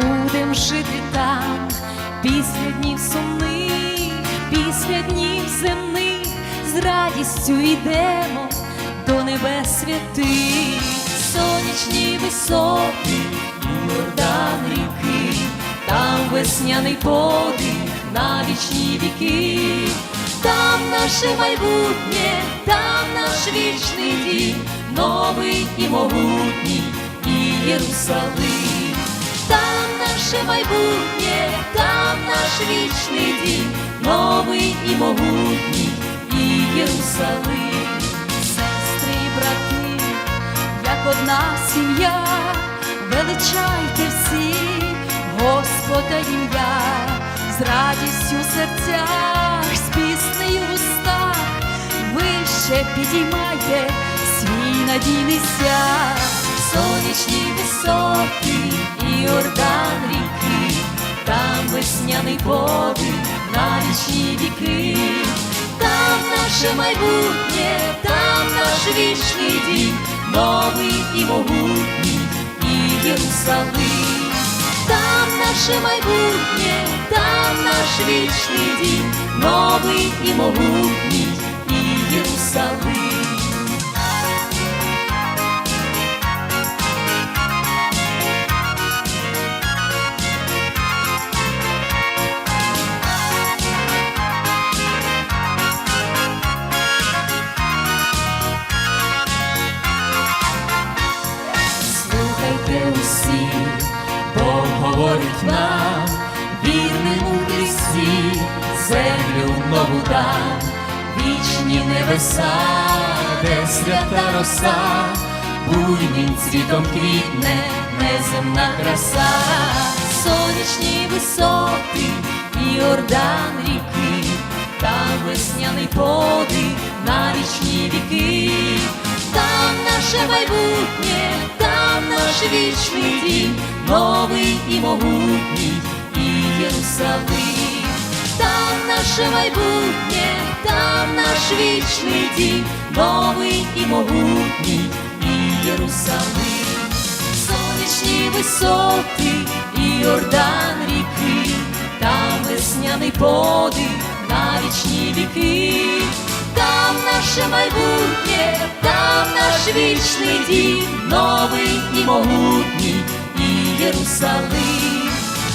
будем жити там, після днів сумних, після днів земних, з радістю йдемо до небес святих, сонячні висоти, Йордан ріки, там весняний подих на вічні віки, там наше майбутнє, там наш вічний дім, новий і могутній, і Єрусалим, наше майбутнє, там наш вічний дім, новий і могутній, і Єрусалим, сестри і брати, як одна сім'я, величайте всі, Господа ім'я, з радістю в серцях, з піснею в вище підіймайте свій надійний стяг, сонячні висоти Йордан ріки, там весняний подих на вічні віки, там наше майбутнє, там наш вічний дім, новий і могутній, і Єрусалим, там наше майбутнє, там наш вічний дім, новий і могутній, і Єрусалим. Слухайте Бог говорить нам, вірним у Христі, землю нову дам, вічні небеса, де свята роса, буйним цвітом квітне неземна краса, сонячні висоти і Йордан ріки, там весняний подих на вічні віки, там наше майбутнє, наш вічний дім, новий і могутній, і Єрусалим, там наше майбутнє, там наш вічний дім, новий і могутній, і Єрусалим, сонячні висоти і Йордан ріки, там весняний подих на вічні віки, там наше майбутнє, вічний дім, новий і могутній, і Єрусалим,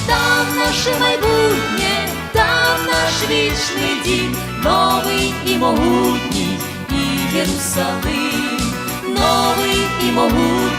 там наше майбутнє, там наш вічний дім, новий і могутній, і Єрусалим, новий і могутній.